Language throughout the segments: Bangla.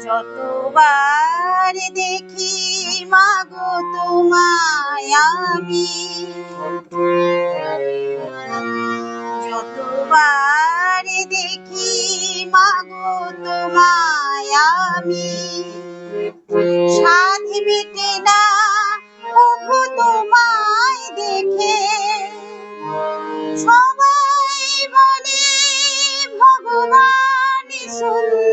যতবার দেখি মাগো তোমায় আমি। যতবার দেখি মাগো তোমায় আমি। সাধ মিটে না প্রভু তোমায় দেখে। সবাই বলে, ভগবান সুন্দর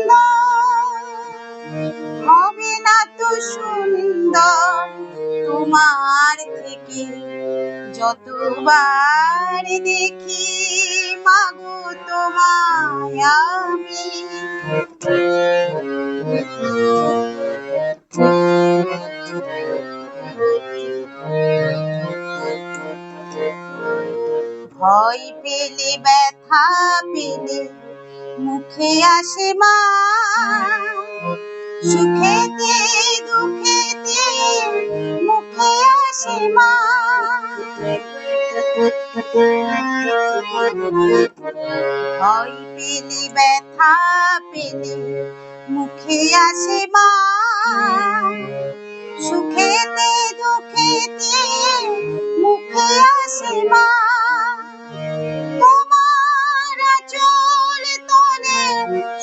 তোমার থেকে যতবার দেখি, মাগো তোমায় আমি। ভয় পেলে, ব্যথা পেলে, মুখে আসে মা। সুখেতে ভয় পেলে ব্যথা পেলে মুখে আসে মা সুখেতে দুঃখেতে মুখে আসে মা তোমার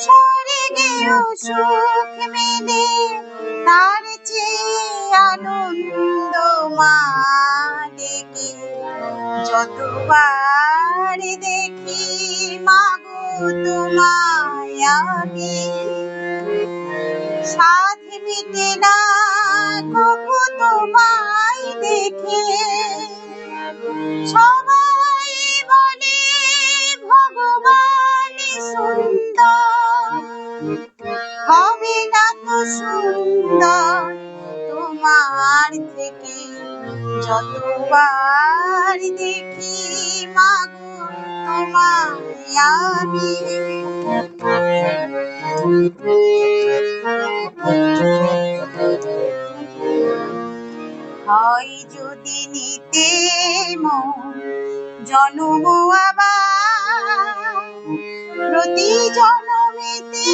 সরে গেও সুখ মেলে যতবার দেখি মাগো তোমায় আমি সাধ মিটে না কবু তোমায় দেখে। সবাই বলে, ভগবান সুন্দর, হবে না তো সুন্দর। তোমার থেকে যতবার দেখি মাগো তোমায় আমি। হয় যদি নিতে জন্ম আবার প্রতি জন্মেতে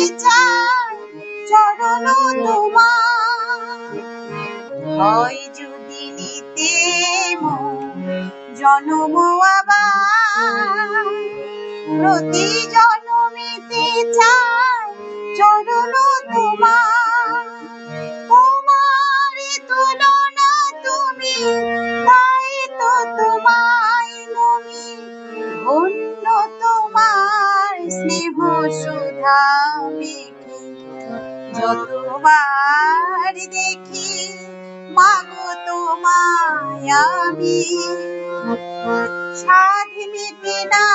হয় যদি নিতে জন্ম আবার। প্রতি জন্মেতে চাই চরণ তোমার। তোমার তুলনা তুমি, তাই তো তোমায় নমি। অন্য তোমার স্নেহ সুধা যতবার দেখি মাগো তোমায় আমি। সাধ মিটে না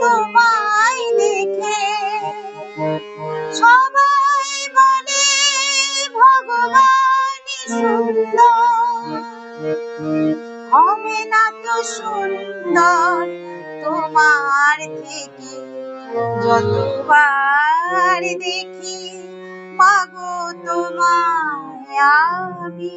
তোমায় দেখে। সবাই বলে, ভগবান সুন্দর। হবে না তো সুন্দর তোমার থেকে। যতবার দেখি, মাগো তোমায় আমি